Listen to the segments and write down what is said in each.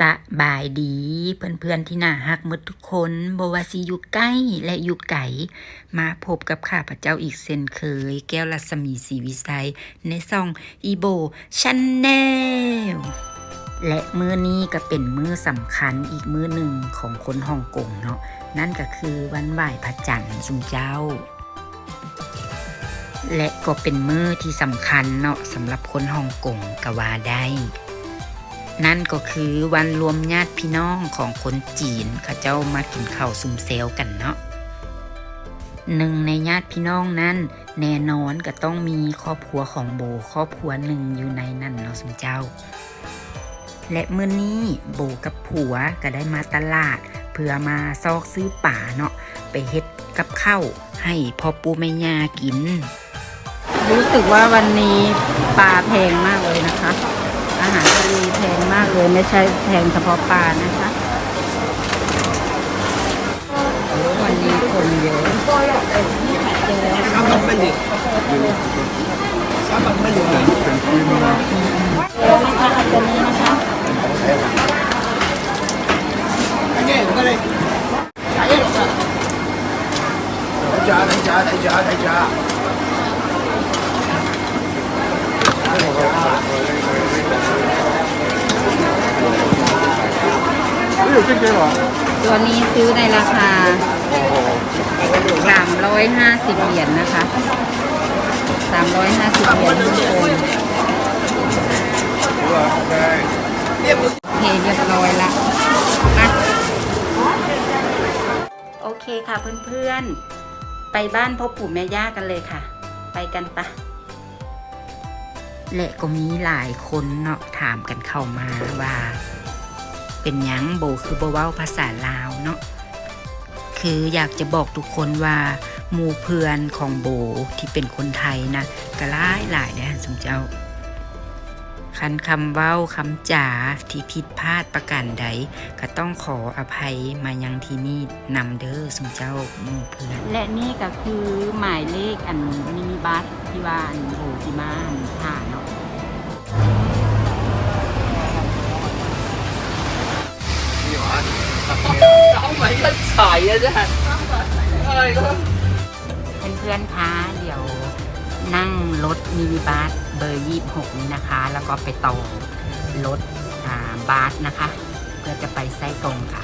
สบายดีเพื่อนๆที่น่าฮักมดทุกคนบว่าสิอยู่ใกล้และอยู่ไกลมาพบกับข้าพเจ้าอีกเช่นเคย แก้วรัศมีสีวิสัย ในซองอีโบชันแนลและมื้อนี้ก็เป็นมื้อสำคัญอีกมื้อหนึ่งของคนฮ่องกงเนาะนั่นก็คือวันไหว้พระจันทร์สุงเจ้า และก็เป็นมื้อที่สำคัญเนาะสำหรับคนฮ่องกงก็ว่าได้ นั่นก็คือวันรวมญาติพี่น้องของคนจีนเขาเจ้ามากินข้าวซุมเซลกันเนาะหนึ่งในญาติพี่น้องนั้น แน่นอนก็ต้องมีครอบครัวของโบครอบครัวหนึ่งอยู่ในนั่นเนาะสมเจ้า และเมื่อนี้โบกับผัวก็ได้มาตลาด เพื่อมาซอกซื้อป่าเนาะไปเฮ็ดกับข้าวให้พ่อปูแม่ย่ากิน รู้สึกว่าวันนี้ปลาแพงมากเลย อาหารทะเลแพงมากเลยไม่ใช่แพงเฉพาะปลานะคะวันนี้คนเยอะเจอแล้ว นะคะอันนี้นะคะ จริงๆเหรตัวนี้ซื้อในราคาสามร้อยห้าสิบเหรียญนะคะสามร้อยห้าสิบเหรอได้โอเนเรียบร้อยละโอเคค่ะเพื่อนๆ ไปบ้านพ่อปู่แม่ย่ากันเลยค่ะ ไปกันปะและก็มีหลายคนเนาะถามกันเข้ามาว่า เป็นหยังโบคือโบเว้าภาษาลาวเนาะคืออยากจะบอกทุกคนว่าหมู่เพื่อนของโบที่เป็นคนไทยนะก็หลายหลายนะสมเจ้า คันคำเว้าคำจ๋าที่ผิดพลาดประการใด ก็ต้องขออภัยมายังที่นี่นำเด้อสมเจ้าหมู่เพื่อน และนี่ก็คือหมายเลขอันมินิบัสที่ว่าอันโหที่มาอันถ่าเนาะ เพื่อนๆ คะ เดี๋ยวนั่งรถมินิบัสเบอร์26นี้นะคะ แล้วก็ไปต่อรถบัสนะคะ เพื่อจะไปไส้ตรงค่ะ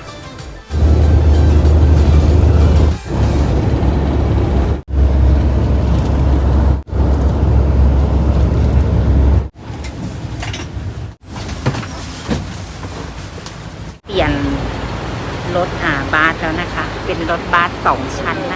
บัสสองชั้นนะคะค่ะ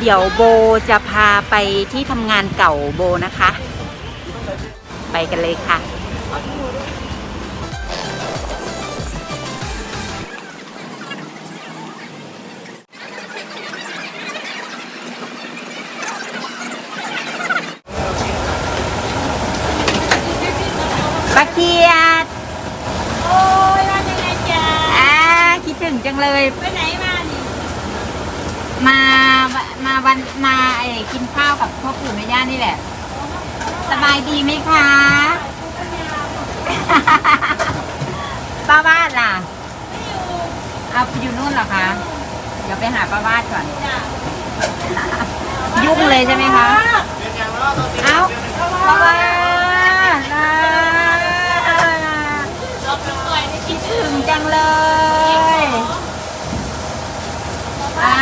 เดี๋ยวโบจะพาไปที่ทำงานเก่าโบนะคะ ไปกันเลยค่ะปาเกียดโอ้ยว่ายังไงจ๊ะอ่าคิดถึงจังเลยไปไหนมานี่ มามาวันมาไอ้กินข้าวกับพ่อปู่แม่ย่านี่แหละ สบายดีไหมคะป้าวาดล่ะเอาไปอยู่นู่นเหรอคะ เดี๋ยวไปหาป้าวาดก่อน ยุ่งเลยใช่ไหมคะเอาป้าวาดอ่าคิดถึงจังเลยอ่า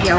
เดี๋ยว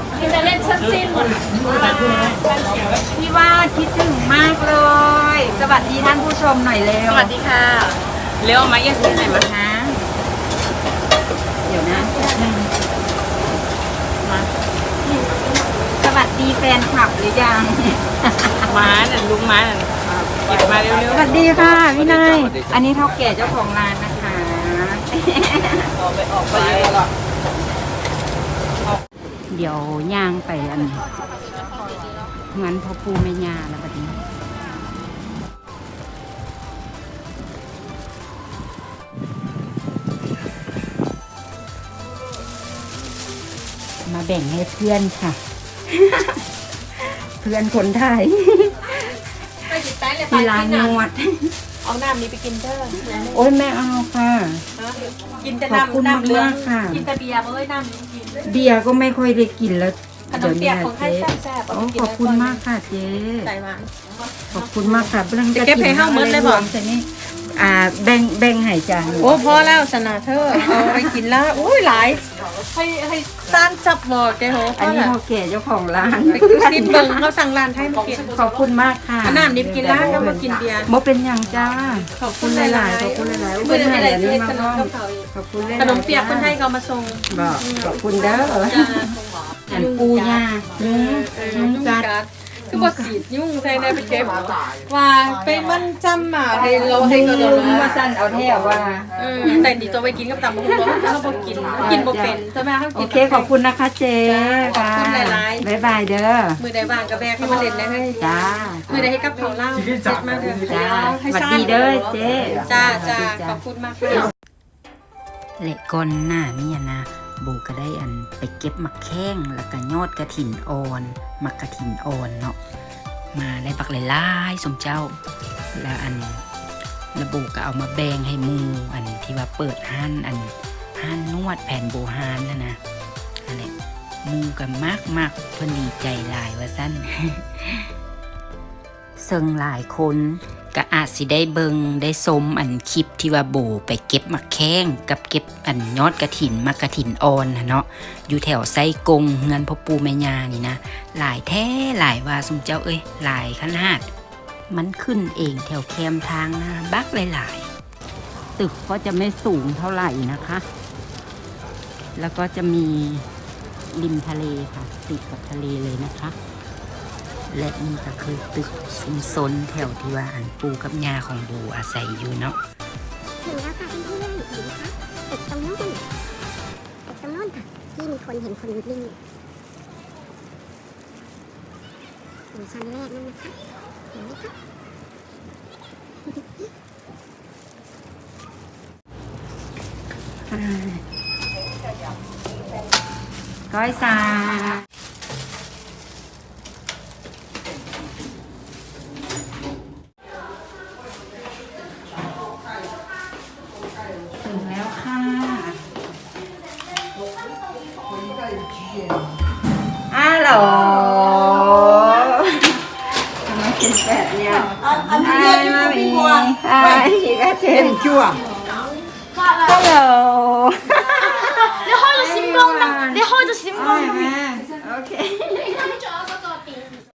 ๆมีแต่เล่นซัดสิ้นหมดพี่ว่าคิดถึงมากเลย สวัสดีท่านผู้ชมหน่อยเร็วสวัสดีค่ะ เร็วมาเยี่ยมที่ไหนมานะเดี๋ยวนะมาสวัสดีแฟนคลับหรือยังม้าน่ะลุงม้าน่ะเก็บมาเร็วสวัสดีค่ะพี่นายอันนี้เท่าแก่เจ้าของร้านนะคะ เดี๋ยวย่างไปอันงั้นพ่อปูไม่ย่าแล้วบัดนี้มาแบ่งให้เพื่อนค่ะ เพื่อนคนไทยๆไปจิตใจเลยที่ร้านนวดเอาน้ำนี้ไปกินเด้อโอ้ยแม่เอาค่ะ กินแต่ขอบคุณน้ำน้ำเหลืองมากๆค่ะ กินแต่เบียร์เอ้ยน้ำนี้กิน เบียร์ก็ไม่ค่อยได้กินแล้วขนมเปียกของไทยเจ๊แซ่บๆโอ้ขอบคุณมากค่ะเจ๊ใส่มาขอบคุณมากค่ะเรื่องจะเก็บให้เฮ้าหมดเลยบ่ใช่นี่อ่าแบ่งแบ่งให้จ้าโอ้พอแล้วชนะเธอเอาไปกินแล้วอุ้ยหลาย ให้ให้ซ่านจับหมดแกโหอันนี้พ่อแก่เจ้าของร้านไปซิมเบิงเขาสั่งร้านไทยมากินขอบคุณมากค่ะอันน้ำนี้ไปกินร้านแล้วมากินเบียร์โมเป็นอย่างจ้าขอบขคุอบณคุณหหลาลายยๆๆขอบคุณหลายๆเพื่อนอะไรเดี๋ยวที่นี้ขมานบ้องมกับเขาอีกขอบคุณหลายๆขนมเปียกคนไทยก็เอามาส่งบอกขอบคุณเด้อจ้าอันปูย่ายุ้งยุ้งกัด คือบ่สีดยุ่งใส่ในไปเก็บว่าไปมันจำมาให้เราให้ก็โดนว่าว่าสั้นเอาแท้ว่าเออแต่ดีตัวไปกินกับตำบักหุ่งบ่เขาบ่กินกินบ่เป็นใช่ไหมเขากินเคขอบคุณนะคะเจ๊ขอบคุณหลายๆบ๊ายบายเด้อมือใดว่างก็แบกเข้มาเล่นได้เฮ้จ้ามือใดให้กับเขาเล่าเสร็จมาเถอะจ้าให้สวัสดีเด้อเจ๊จ้าจ้าขอบคุณมากค่ะและก่อนหน้านี้นะ โบก็ได้อันไปเก็บมักแข้งแล้วก็ยอดกระถินอ่อนมักกระถินอ่อนเนาะมาได้บักหลายๆสมเจ้า แล้วอันระบุก็เอามาแบ่งให้มูอันที่ว่าเปิดห้านอันห้านนวดแผ่นโบฮานนะนะอันนี้มูกันมากมากเพิ่นดีใจหลายว่าสั้นซึ่งหลายคน ก็อาจสิได้เบิงได้สมอันคลิปที่ว่าโบไปเก็บมักแข้งกับเก็บอันยอดกระถินมักระถินอ่อนนะเนาะอยู่แถวไส้กงเงินพ่อปูแม่ยานี่นะ หลายแท้หลายว่าสมเจ้าเอ้ยหลายขนาด มันขึ้นเองแถวแคมทางนะบักหลายๆ ตึกก็จะไม่สูงเท่าไหร่นะคะ แล้วก็จะมีริมทะเลค่ะ ติดกับทะเลเลยนะคะ และนี่ก็คือตึกชุมชนแถวที่ว่าอันปูกับยาของบูอาศัยอยู่เนาะถึงแล้วค่ะเพื่อนๆเห็นไหมคะตึกตรงนู้นตึกตรงนู้นค่ะที่มีคนเห็นคนวิ่งอยู่ชั้นแรกนั่นนะคะเห็นไหมคะก้อยซา đẹp nha hai mami. hai chị cá chim chua hello. Để hôi cho xím bông nè. Để hôi cho xím bông okay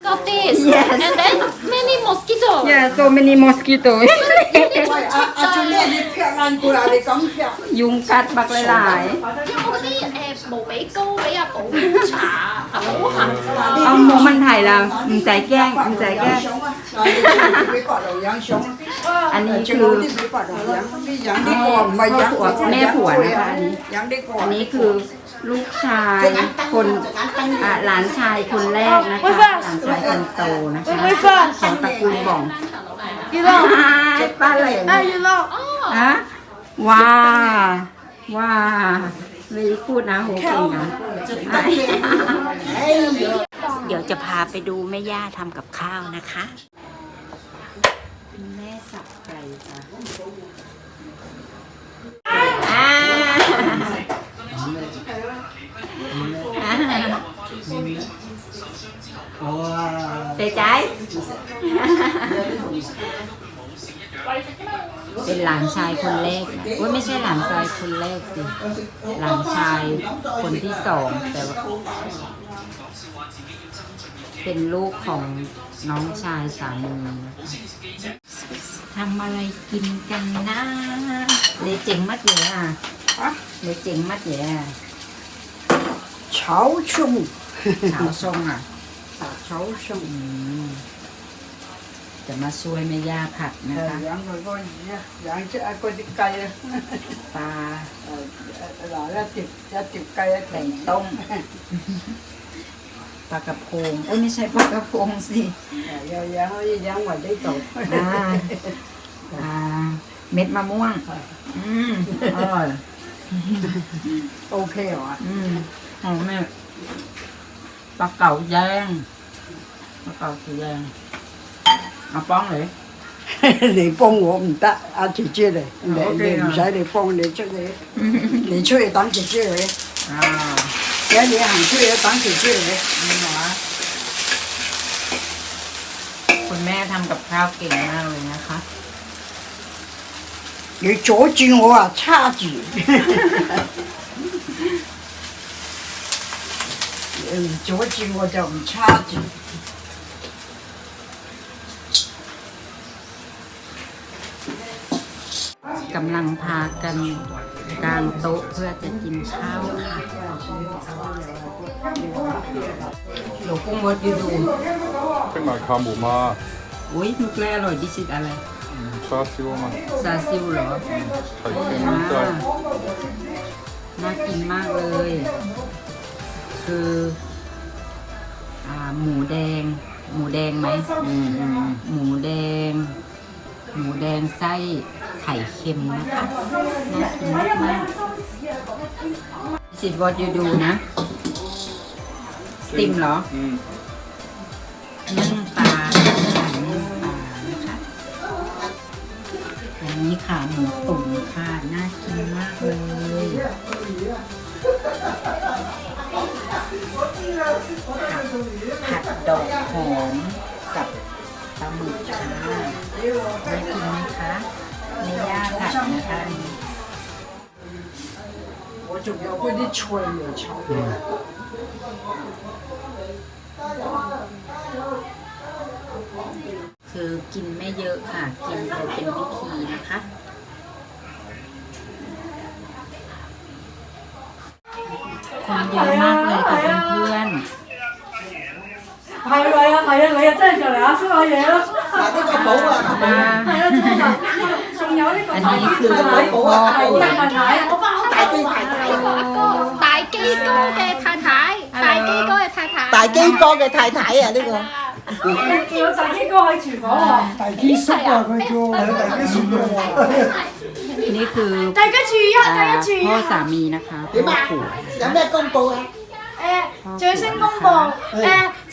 got this yes. and then many mosquitoes yeah so many mosquitoes dùng cắt bạc lại lại. Bố bé câu bé à bố chả เอ้ muốn mình thầy là mình giải gan, mình giải อันนี้คือแม่ผัวแม่ผัวนะคะอันนี้อันนี้คือลูกชายคนหลานชายคนแรกนะคะหลานชายคนโตนะคะของตระกูลบ่องยูโรป้าเหลงอ่ยูโรอะว้าว้า ไม่พูดนะโหเก่งนะเดี๋ยวจะพาไปดูแม่ย่าทำกับข้าวนะคะแม่สับไก่จ้ะอ่าเตใจ เป็นหลานชายคนแรกนะโไม่ใช่หลานชายคนแรกสิหลานชายคนที่สองแต่ว่าเป็นลูกของน้องชายสามีทำอะไรกินกันนะเลเจ๋งมากเลยอะเลเจ๋งมากเลยอะเฉาชงเฉาชงอะเฉาชง จะมาช่วยแม่ย่าผัดนะคะย่างก็ก็เนี่ยอย่างเช่นไอ้ไก่ปลาหล่อแล้วติดจะติดไก่แล้วแข่งต้มปลากระพงโอ้ยไม่ใช่ปลากระพงสิย่างย่งย่งหวานได้ตกอ่าอ่าเม็ดมะม่วง อืมอร่อยโอเคเหรออืมหอมเนี่ปลาเก๋าแยงปลาเก๋าสีแยง เอาป้องเลย 你幫我唔得，阿姐姐嚟，你 OK 你唔使你幫，你出去，你出去等姐姐嚟， อ่า 有嘢行出去等姐姐嚟。 นี่เหรอคุณแม่ทำกับข้าวเก่งมากเลยนะคะ 你阻住我啊，叉住。你唔阻住我就唔叉住。 กำลังพากันกางโต๊ะเพื่อจะกินข้าวค่ะหลวงกุ้งมดอยู่ดูขึ้นมาขาหมูมาอุ้ยมุกแรกอร่อยดิชิตอะไรอืมชาซิวมาซาซิวเหรอไข่เค็มอ่าด้วย น่ากินมากเลย คืออ่าหมูแดง หมูแดงไหม อืมอืมหมูแดง หมูแดงไส้ ไข่เค็มนะคะน่ากินมากมากๆ This is what you do นะ สติมเหรออืมนึ่งปลานึ่งปลานะคะอันนี้ขาหมูตุ๋นค่ะน่ากินมากเลยผัดผัดดอกหอมกับปลาหมึกค่ะน่ากินไหมคะ ในย่าผัดนะคะอันนี้ 我仲有嗰啲菜嚟炒。 คือกินไม่เยอะค่ะ กินพอเป็นพิธีนะคะ คนเยอะมากเลยค่ะเพื่อนๆ 系啊系啊系啊系啊，真系就嚟阿叔阿爷咯。嗱，呢个冇啊，มา 系啊，真系呢个仲有呢个 อันนี้คือ 係咪 พ่อ 係 ปู่ 真係睇。我包大機太太，大機哥嘅太太，大機哥嘅太太，大基哥嘅太太啊，呢、個叫大基哥喺廚房喎。大基叔啊，佢叫大基叔啊。 นี่คือ 大家注意啊！ อ่า 大家注意 พ่อ 啊！ สามีนะคะพ่อปู่ 有咩公佈啊？誒，最新公佈誒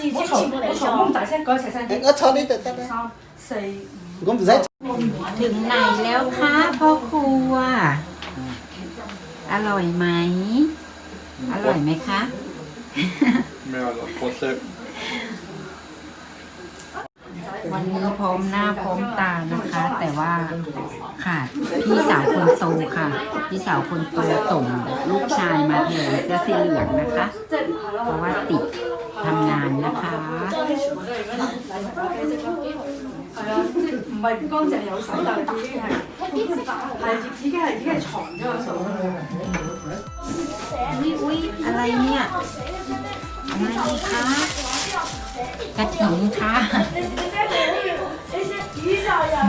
七点嗰阵时先全部嚟咗。大声讲齐声啲。我坐呢度得啦，三四我唔使。 ถึงไหนแล้วคะพ่อครัว อร่อยไหม อร่อยไหมคะ Mehr als Prozent. วันนี้พร้อมหน้าพร้อมตานะคะ แต่ว่าขาดพี่สาวคนโตค่ะ พี่สาวคนโตส่งลูกชายมาแทนเสื้อสีเหลืองนะคะ เพราะว่าติดทำงานนะคะ 系啊，即系唔系唔干净有洗，但系已经系系已经系已经系藏咗喺度。 อุ๊ยอุ๊ยอะไรเนี่ย อะไรคะกระถิ่นค่ะ ห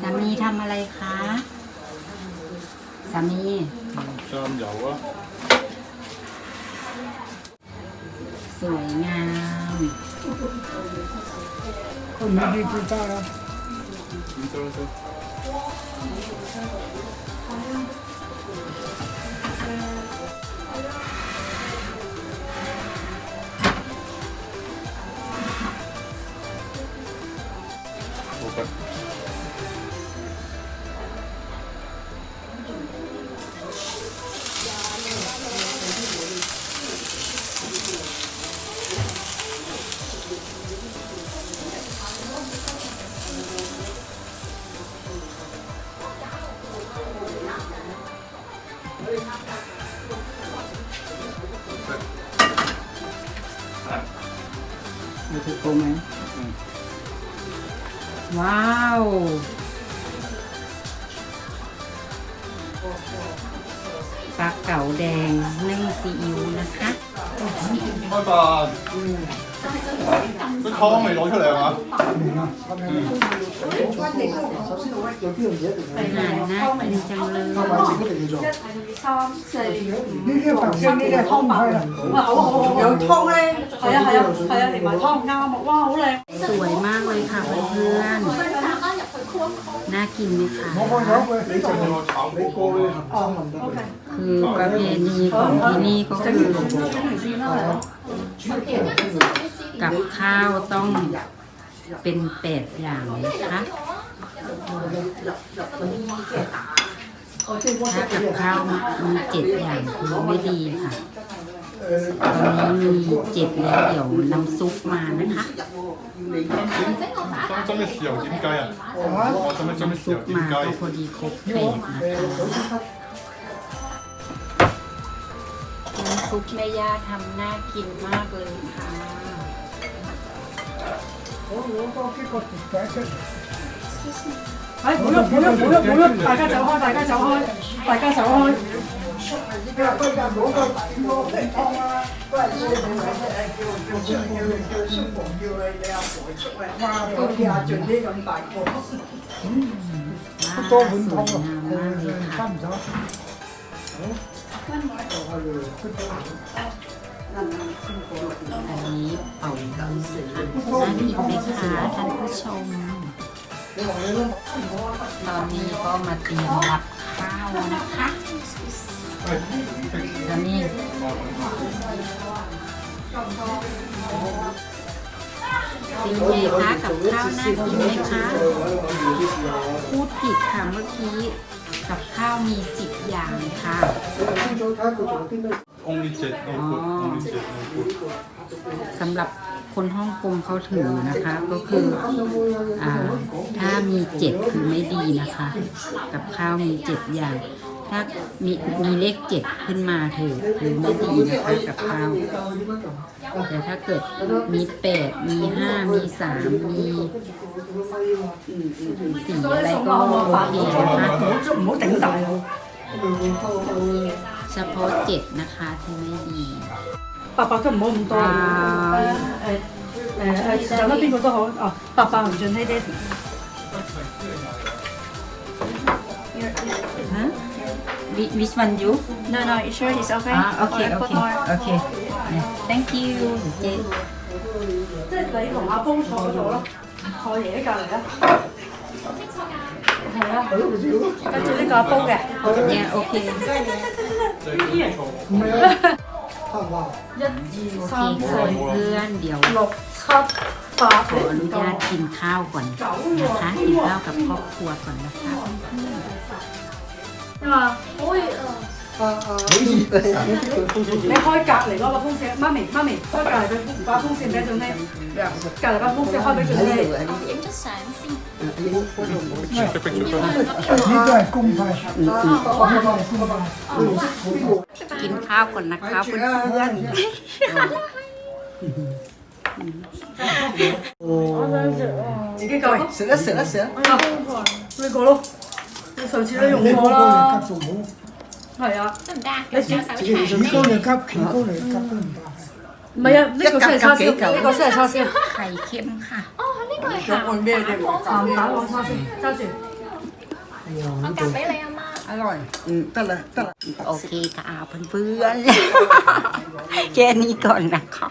สามีทำอะไรคะ สามี ชามเหยาวะสวยงาม คนนี้ดีกีตาร์นว ดูถูกโกไหมว้าวปลาเก๋าแดงนึ่งซีอิ๊วนะคะบ๊ายบาย 三四五。呢啲白色呢啲系汤开啦。哇，好好好，有汤咧。系啊系啊系啊，连埋汤啱啊！哇，好靓。 สวยมากเลยค่ะเพื่อนๆน่ากินไหมคะ 你仲有个炒火锅咧？ คือประเพณีของที่นี่ก็คือ กับข้าวต้องเป็นแปดอย่างนะคะถ้ากับข้าวมีเจ็ดอย่างคือไม่ดีค่ะตอนนี้มีเจ็ดแล้วเดี๋ยวน้ำซุปมานะคะต้องจะไม่เสียวกินไก่อะจะไม่จะไม่เสียวกินไก่พอดีครบแปดนะคะน้ำซุปแม่ย่าทำน่ากินมากเลยค่ะ 哎，冇喐冇喐冇喐冇喐，大家走开，大家走开，大家走开。多碗汤啊，差唔多。 อันนี้เป่าฮื้อค่ะน่ากินไหมคะท่านผู้ชม ตอนนี้ก็มาเตรียมรับข้าวนะคะแล้วนี่เป็นไงคะกับข้าวน่ากินไหมคะพูดผิดค่ะเมื่อกี้ กับข้าวมีสิบอย่างค่ะ Only jet, no food. Only jet, no food. สำหรับคนฮ่องกงเขาถือนะคะ ก็คืออ่าถ้ามีเจ็ดคือไม่ดีนะคะ กับข้าวมีเจ็ดอย่าง ถ้ามีมีเลขเจ็ดขึ้นมาถือคือไม่ดีนะคะกับข้าวแต่ถ้าเกิดมีแปดมีห้ามีสามมีสี่อะไรก็โอเคนะคะ สะโพกเจ็ดนะคะที่ไม่ดีปะป๊าก็ไม่โมงตัว爸爸根本唔好咁多。誒誒誒，有乜邊個都好哦，爸爸唔準呢啲。Huh? Whi- Which one you? No, no, it's sure it's okay. Ah, okay, Or I put okay, more. okay. Yeah. Thank you. เจ๊即係你同阿峰坐嗰度咯，坐爺爺隔離啦。係啦，跟住呢個阿煲嘅，เนี่ยโอเค Thank 1 네. 봐 봐. ซ่อมใส่เพื่อนเดี๋ยวหลบ차ขออนุญาต 바베 กินข้าวก่อนนะคะกินข้าวกับครอบครัวก่อนนะคะใช่ปะโอ้ย 以。啊啊！你开隔离嗰个风扇，妈咪妈咪开隔离嘅把风扇俾俊熙，隔离把风扇开俾俊熙。影出相先。呢个系公派，呢个系公派。 กินข้าวก่อนนะคะเพื่อน 自己够。食啦食啦食啦。呢个咯，你上次都用过啦。 系啊，得唔得啊？叫手几长。高嚟急，几高嚟急都唔得。唔系啊，呢个先系叉烧，呢个先系叉烧。 ๆไข่เค็มค่ะ 哦，呢个系咸蛋咸蛋黄叉烧，揸住。我夹俾你啊妈。อร่อย 嗯，得啦得啦。 โอเคค่ะเพื่อนๆ แค่นี้ก่อนนะคะ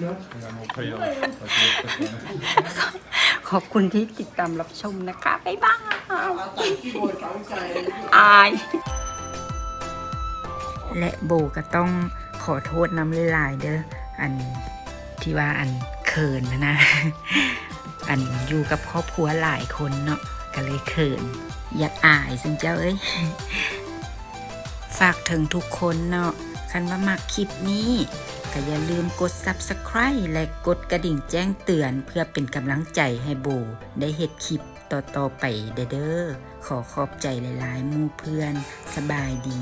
Yeah, no pay. uh, like, that's fine. ขอบคุณที่ติดตามรับชมนะคะ บ๊ายบายอาย และโบก็ต้องขอโทษน้ำลายเด้ออันที่ว่าอันเขินนะนะอันอยู่กับครอบครัวหลายคนเนาะก็เลยเขิน อยากอายซึ่งเจ้าเอ้ยฝากถึงทุกคนเนาะคันว่ามักคลิปนี้ก็อย่าลืมกด subscribe และกดกระดิ่งแจ้งเตือนเพื่อเป็นกำลังใจให้โบ ได้เห็ดคลิปต่อ ๆ ไปเด้อ ขอขอบใจหลาย ๆ มู่เพื่อน สบายดี